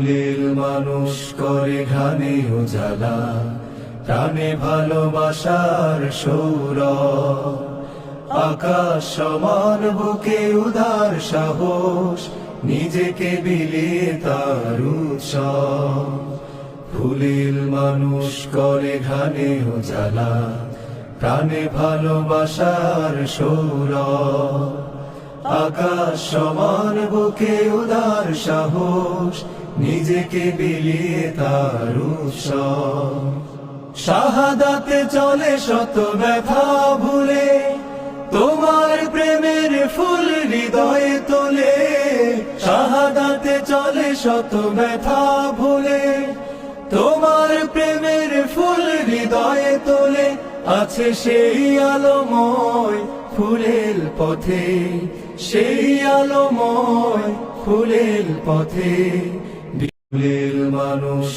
ফুলের মানুষ করে ঘানে উজালা প্রাণে ভালোবাসার সৌর আকাশ সমান, বুকে উদার সাহস, নিজেকে বিলিয়ে তার ফুলের মানুষ করে ঘানে উজালা প্রাণে ভালোবাসার সৌর আকাশ সমান, বুকে উদার সাহস, নিজেকে বিলিয়ে তার শাহাদাতে চলে শত ব্যথা ভুলে, তোমার প্রেমের ফুল হৃদয়ে তোলে। শাহাদাতে চলে শত ব্যথা ভুলে, তোমার প্রেমের ফুল হৃদয়ে তোলে। আছে সেই আলোময় ফুলের পথে সেই আলোময় ফুলের পথে বিলের মানুষ